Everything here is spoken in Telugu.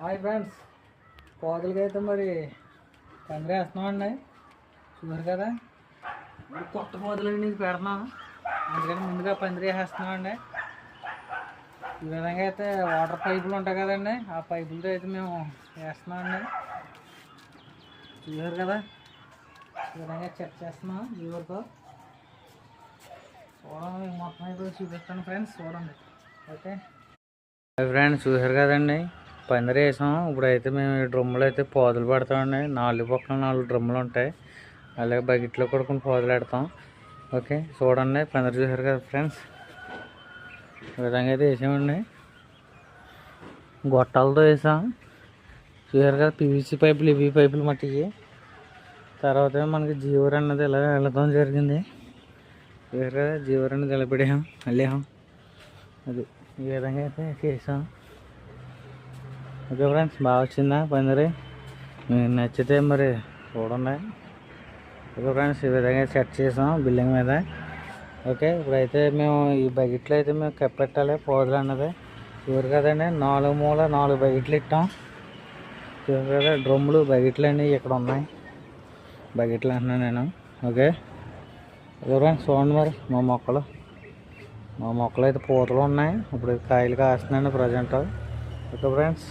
Hi friends. కోతలకి అయితే మరి పందిరి వేస్తున్నామండి. చూసారు కదా? కొత్త కోతలు నీకు పెడుతున్నాం అందుకని ముందుగా పందిరి వేసేస్తున్నామండి ఈ విధంగా అయితే వాటర్ పైపులు ఉంటాయి కదండి. ఆ పైపులతో అయితే మేము వేస్తున్నామండి. చూసారు కదా? ఈ విధంగా చెక్ చేస్తున్నాం వ్యూవర్తో. చూడండి మొత్తం అయితే చూపిస్తాను ఫ్రెండ్స్. చూడండి. ఓకే. ఫ్రెండ్స్ చూసారు కదండి? పందిరి వేసాం ఇప్పుడైతే మేము ఈ డ్రమ్ములు అయితే పోదలు పెడతామండి. నాలుగు పక్కన నాలుగు డ్రమ్ములు ఉంటాయి. అలాగే బకెట్లో కూడా కొన్ని పోదులు పెడతాం. ఓకే చూడండి. పందిరి చూసారు కదా ఫ్రెండ్స్? ఈ విధంగా అయితే వేసామండి. గొట్టాలతో వేసాం. చూసారు కదా పీవీసీ పైపులు ఇవి పైపులు మట్టికి. తర్వాత మనకి జీవర్ అన్నది ఇలా వెళ్ళడం జరిగింది. చూసారు కదా జీవర్ అన్నది ఇలా పెట్టాం వెళ్ళాం అది ఈ విధంగా అయితే చేసాం ఓకే ఫ్రెండ్స్ బాగా వచ్చిందా? పందిరి మీకు నచ్చితే మరి చూడండి. ఓకే ఫ్రెండ్స్ ఈ విధంగా సెట్ చేసాం బిల్డింగ్ మీద. ఓకే ఇప్పుడైతే మేము ఈ బకెట్లో అయితే మేము కప్పెట్టాలి పోదులు అన్నది. చూరు కదండి నాలుగు మూల నాలుగు బకెట్లు ఇట్టాం. చూరు కదా డ్రమ్ములు బకెట్లు అన్నీ ఇక్కడ ఉన్నాయి. బకెట్లు అంటున్నాను నేను. ఓకే. ఓకే ఫ్రెండ్స్ చూడండి మరి మా మొక్కలు. మా మొక్కలు అయితే పూతలు ఉన్నాయి. ఇప్పుడు కాయలు కాస్తున్నాయండి ప్రజెంట్. Okay friends.